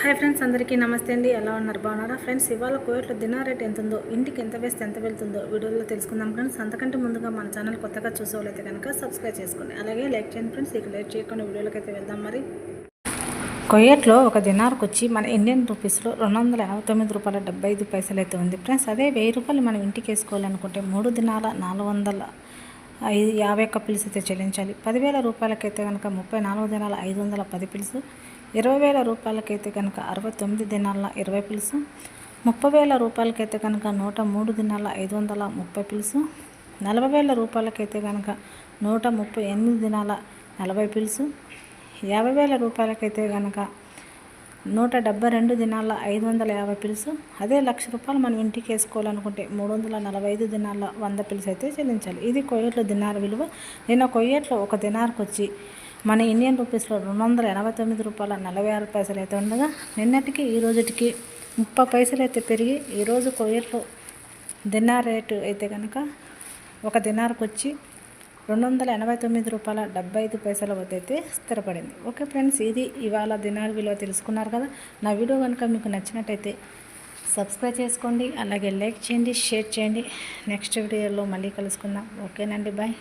Hi friends అందరికీ నమస్తే అండి. ఎలా ఉన్నారు? బాగున్నారా? ఫ్రెండ్స్ ఇవాళ కోయట్లో దినా రేట్ ఎంత ఉందో ఇంటికి ఎంత వేస్తే ఎంత వెళ్తుందో వీడియోలో తెలుసుకుందాం ఫ్రెండ్స్. అంతకంటే ముందుగా మన ఛానల్ కొత్తగా చూసేవాళ్ళైతే కనుక సబ్స్క్రైబ్ చేసుకోండి అలాగే లైక్ చేయండి ఫ్రెండ్స్. ఇక లేట్ చేయకుండా వీడియోలోకి అయితే వెళ్దాం మరి. కొయ్యట్లో ఒక దినార్కు వచ్చి మన ఇండియన్ రూపీస్లో రెండు వందల యాభై తొమ్మిది రూపాయల డెబ్బై ఐదు పైసలు అయితే ఉంది ఫ్రెండ్స్. అదే వెయ్యి రూపాయలు మనం ఇంటికి వేసుకోవాలనుకుంటే మూడు దినాల నాలుగు వందల ఐదు యాభై ఒక్క పిలుసు అయితే చెల్లించాలి. పదివేల రూపాయలకైతే కనుక ముప్పై నాలుగు దినాల ఐదు వందల పది పిలుసు ఇరవై వేల రూపాయలకైతే కనుక అరవై తొమ్మిది దినాల ఇరవై పిలుసు ముప్పై వేల రూపాయలకైతే కనుక నూట మూడు దినాల ఐదు వందల ముప్పై పిలుసు నలభై వేల రూపాయలకైతే కనుక నూట ముప్పై ఎనిమిది దినాల నలభై పిలుసు యాభై వేల రూపాయలకైతే కనుక నూట డెబ్బై రెండు దినాల ఐదు వందల యాభై పిలుసు అదే లక్ష రూపాయలు మనం ఇంటికి వేసుకోవాలనుకుంటే మూడు వందల నలభై ఐదు దినాల వంద పిలుసు అయితే చెల్లించాలి. ఇది కొయ్యట్లో దినాల విలువ. నిన్న కొయ్యట్లో ఒక దినార్కి వచ్చి మన ఇండియన్ రూపీస్లో రెండు వందల ఎనభై తొమ్మిది రూపాయల నలభై ఆరు పైసలు అయితే ఉండగా నిన్నటికి ఈ రోజుటికి ముప్పై పైసలు అయితే పెరిగి ఈరోజు కొయ్యర్లో దినార్ రేటు అయితే కనుక ఒక దినార్కి వచ్చి రెండు వందల ఎనభై తొమ్మిది రూపాయల డెబ్బై ఐదు పైసల వద్ద అయితే స్థిరపడింది. ఓకే ఫ్రెండ్స్ ఇది ఇవాళ దినార్ విలువ తెలుసుకున్నారు కదా? నా వీడియో కనుక మీకు నచ్చినట్టయితే సబ్స్క్రైబ్ చేసుకోండి అలాగే లైక్ చేయండి షేర్ చేయండి. నెక్స్ట్ వీడియోలో మళ్ళీ కలుసుకుందాం. ఓకేనండి బాయ్.